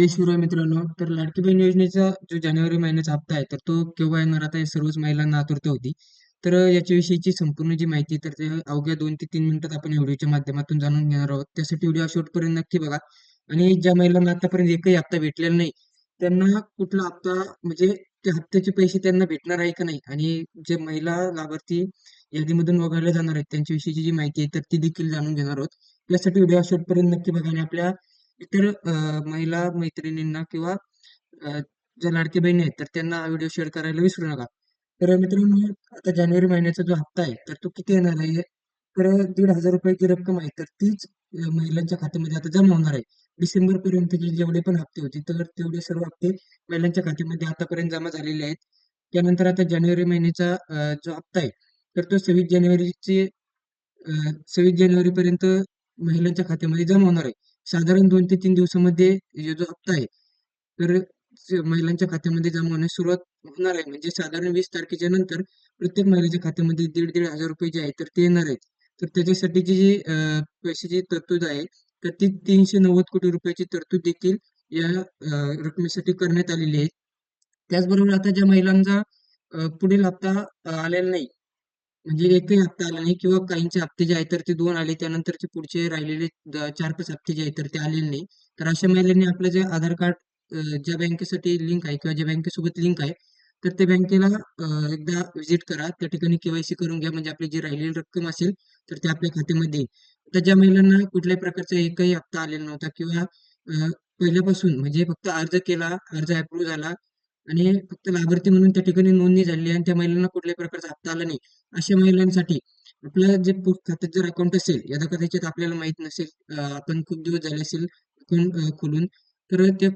जय शिवराय मित्रांनो. तर लाडकी बहीण योजनेचा जो जानेवारी महिन्याचा हप्ता आहे तर तो केव्हा येणार? आता सर्वच महिलांना आतुरता होती. तर याच्याविषयीची संपूर्ण जी माहिती तर ते अवघ्या दोन ते तीन मिनिटात आपण व्हिडिओच्या माध्यमातून जाणून घेणार आहोत. त्यासाठी व्हिडिओ शेवटपर्यंत नक्की बघा. आणि ज्या महिलांना आतापर्यंत एकही हप्ता भेटलेला नाही त्यांना कुठला हप्ता म्हणजे त्या हप्त्याचे पैसे त्यांना भेटणार आहे का नाही? आणि जे महिला लाभार्थी यादीमधून वगळले जाणार आहेत त्यांच्याविषयीची जी माहिती आहे तर ती देखील जाणून घेणार आहोत. त्यासाठी व्हिडिओ शेवटपर्यंत नक्की बघा आणि आपल्या इतर महिला मैत्रिणींना किंवा ज्या लाडकी बहिणी आहेत तर त्यांना हा व्हिडिओ शेअर करायला विसरू नका. तर मित्रांनो आता जानेवारी महिन्याचा जो हप्ता आहे तर तो किती येणार आहे? तर दीड हजार रुपयाची रक्कम आहे तर तीच महिलांच्या खात्यामध्ये आता जमा होणार आहे. डिसेंबर पर्यंतचे जेवढे पण हप्ते होते तर तेवढे सर्व हप्ते महिलांच्या खात्यामध्ये आतापर्यंत जमा झालेले आहेत. त्यानंतर आता जानेवारी महिन्याचा जो हप्ता आहे तर तो सव्वीस जानेवारीचे सव्वीस जानेवारी पर्यंत महिलांच्या खात्यामध्ये जमा होणार आहे. साधारण दोन ते तीन दिवसामध्ये जो हप्ता आहे तर महिलांच्या खात्यामध्ये जमा होण्यास सुरुवात होणार आहे. म्हणजे साधारण वीस तारखेच्या नंतर प्रत्येक महिलेच्या खात्यामध्ये दीड दीड हजार रुपये जे आहे तर ते येणार आहेत. तर त्याच्यासाठीची जी पैशाची तरतूद आहे तर ती तीनशे नव्वद कोटी रुपयाची तरतूद देखील या रकमेसाठी करण्यात आलेली आहे. त्याचबरोबर आता ज्या महिलांचा पुढील हप्ता आलेला नाही म्हणजे एकही हप्ता आला नाही किंवा काहींचे हप्ते जे आहेत तर ते दोन आले त्यानंतरचे पुढचे राहिलेले द- चार पाच हप्ते जे आहेत तर ते आलेले नाही. तर अशा महिलांनी आपलं जे आधार कार्ड अ, ज्या बँकेसाठी लिंक आहे किंवा ज्या बँकेसोबत लिंक आहे तर त्या बँकेला अ, एकदा व्हिजिट करा. त्या ठिकाणी केवायसी करून घ्या. म्हणजे आपली जी राहिलेली रक्कम असेल तर ते आपल्या खात्यामध्ये येईल. तर ज्या महिलांना कुठल्याही प्रकारचा एकही हप्ता आलेला नव्हता किंवा अ, पहिल्यापासून म्हणजे फक्त अर्ज केला अर्ज अप्रूव्ह झाला आणि फक्त लाभार्थी म्हणून त्या ठिकाणी नोंदणी झाली आणि त्या महिलांना कुठल्याही प्रकारचा हप्ता आला नाही. अशा महिलांसाठी आपलं जे पोस्ट खात्यात जर अकाउंट असेल यदा कदाचित आपल्याला माहीत नसेल आपण खूप दिवस झाले असेल अकाउंट खोलून तर त्या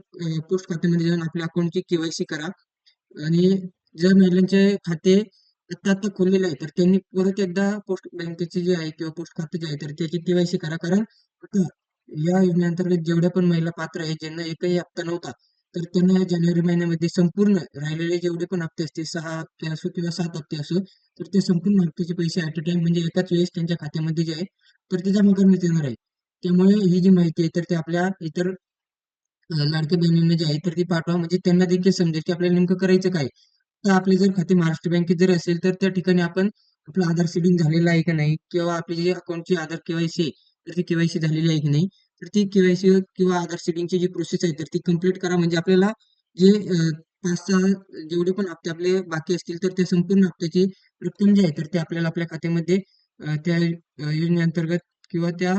पोस्ट खात्यामध्ये जाऊन आपल्या अकाउंटची केवायसी करा. आणि ज्या महिलांचे खाते आता आता खोललेले आहे तर त्यांनी परत एकदा पोस्ट बँकेचे जे आहे किंवा पोस्ट खाते जे आहे तर त्याची केवायसी करा. कारण आता या योजनेअंतर्गत जेवढ्या पण महिला पात्र आहेत ज्यांना एकही हप्ता नव्हता तर त्यांना जानेवारी महिन्यामध्ये संपूर्ण राहिलेले जेवढे पण हप्ते असतील सहा हप्ते असो किंवा सात हप्ते असो तर ते संपूर्ण हप्त्याचे पैसे ॲट अ टाइम म्हणजे एकाच वेळेस त्यांच्या खात्यामध्ये जे आहे तर ते जमा करण्यात येणार आहे. त्यामुळे ही जी माहिती आहे तर ते आपल्या इतर लाडक्या बहिणींना जे आहे तर ती पाठवा. म्हणजे त्यांना देखील समजेल की आपल्याला नेमकं करायचं काय. तर आपले जर खाते महाराष्ट्र बँकेत जर असेल तर त्या ठिकाणी आपण आपलं आधार सेटिंग झालेलं आहे का नाही किंवा आपली जी अकाउंटची आधार केवायसी आहे तर ती केवायसी झालेली आहे की नाही तर ती केवायसी किंवा आधार सीडिंगची जी प्रोसेस आहे तर ती कंप्लीट करा. म्हणजे आपल्याला जे पाच सहा जेवढे पण हप्ते आपले बाकी असतील तर त्या संपूर्ण हप्त्याची रक्कम जी आहे तर ते आपल्याला आपल्या खात्यामध्ये त्या योजनेअंतर्गत किंवा त्या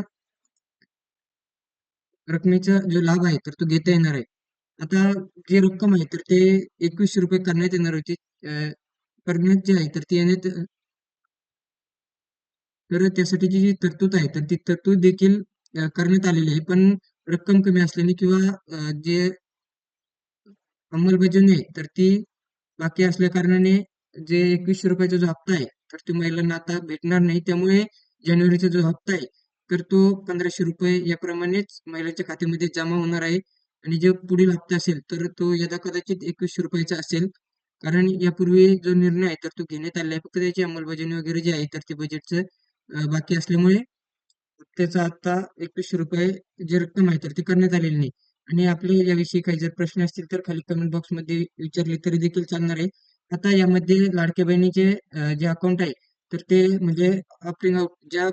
रकमेचा जो लाभ आहे तर तो घेता येणार आहे. आता जी रक्कम आहे तर ते एकवीसशे रुपये करण्यात येणार होती. करण्यात जे आहे तर ती येण्यात तर त्यासाठीची जी तरतूद आहे तर ती तरतूद देखील करण्यात आलेली आहे. पण रक्कम कमी असल्याने किंवा जे अंमलबजावणी आहे तर ती बाकी असल्या कारणाने जे एकवीसशे रुपयाचा जो हप्ता आहे तर तो महिलांना आता भेटणार नाही. त्यामुळे जानेवारीचा जो हप्ता आहे तर तो पंधराशे रुपये याप्रमाणेच महिलांच्या खात्यामध्ये जमा होणार आहे. आणि जे पुढील हप्ता असेल तर तो यदा कदाचित एकवीसशे रुपयाचा असेल. कारण यापूर्वी जो निर्णय आहे तर तो घेण्यात आला आहे. फक्त त्याची अंमलबजावणी वगैरे जी आहे तर ते बजेटचं बाकी असल्यामुळे त्याचा आता एकवीसशे रुपये जी रक्कम आहे तर ती करण्यात आलेली नाही. आणि आपले याविषयी काही जर प्रश्न असतील तर खाली कमेंट बॉक्समध्ये विचारले तरी देखील चालणार आहे. आता यामध्ये लाडक्या बहिणीचे अ, जे अकाउंट आहे तर ते म्हणजे ऑप्टिंग आउट ज्या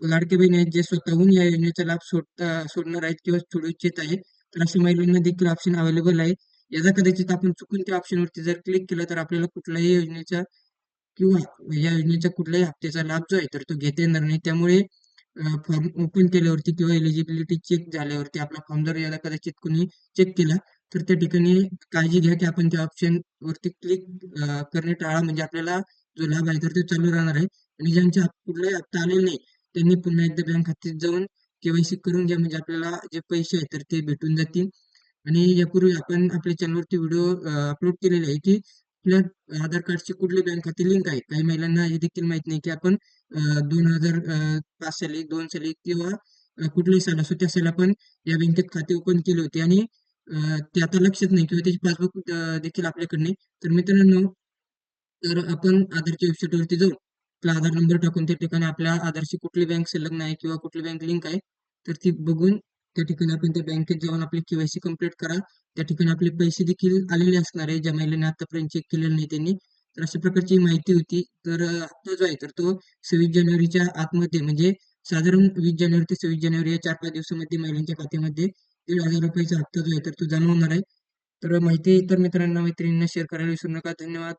लाडक्या बहिणी आहेत जे स्वतःहून या योजनेचा लाभ सोडता सोडणार आहेत किंवा सोडू इच्छित आहे तर अशा महिलांना देखील ऑप्शन अवेलेबल आहे. याचा कदाचित आपण चुकून त्या ऑप्शनवरती जर क्लिक केलं तर आपल्याला कुठल्याही योजनेचा किंवा या योजनेच्या कुठल्याही हप्त्याचा लाभ जो आहे तर तो घेता येणार नाही. त्यामुळे फॉर्म ओपन केल्यावरती किंवा एलिजिबिलिटी चेक झाल्यावरती आपला फॉर्म जर याला कदाचित कुणी चेक केला तर त्या ठिकाणी काळजी घ्या की आपण त्या ऑप्शन वरती क्लिक करणे टाळा. म्हणजे आपल्याला जो लाभ आहे तर तो चालू राहणार आहे. आणि ज्यांच्या कुठलाही हप्ता आलेला नाही त्यांनी पुन्हा एकदा बँक खात्यात जाऊन केवायसी करून घ्या. म्हणजे आपल्याला जे पैसे आहेत तर ते भेटून जातील. आणि यापूर्वी आपण आपल्या चॅनलवरती व्हिडिओ अपलोड केलेले आहे की आपल्या आधार कार्डची कुठली बँक खाते लिंक आहे काही महिलांना हे देखील माहीत नाही की आपण दोन हजार पाच साली दोन साली किंवा अ, कुठल्याही साल असो त्या साली आपण या बँकेत खाते ओपन केले होते. आणि ते आता लक्षात नाही किंवा त्याची पासबुक देखील आपल्याकडे नाही. तर मित्रांनो तर आपण आधारच्या वेबसाईटवरती जाऊ. आपला आधार नंबर टाकून त्या ठिकाणी आपल्या आधारची कुठली बँक संलग्न आहे किंवा कुठली बँक लिंक आहे तर ती बघून त्या ठिकाणी आपण त्या बँकेत जाऊन आपली केवायसी कंप्लीट करा त्या ठिकाणी आपले पैसे देखील आलेले असणार आहे. ज्या महिलांनी आतापर्यंत चेक केलेलं नाही त्यांनी. तर अशा प्रकारची माहिती होती. तर हप्ता जो आहे तर तो सव्वीस जानेवारीच्या आतमध्ये म्हणजे साधारण वीस जानेवारी ते सव्वीस जानेवारी या चार पाच दिवसामध्ये महिलांच्या खात्यामध्ये दीड हजार रुपयाचा हप्ता जो आहे तर तो जाणवणार होणार आहे. तर माहिती इतर मित्रांना मैत्रिणींना शेअर करायला विसरू नका. धन्यवाद.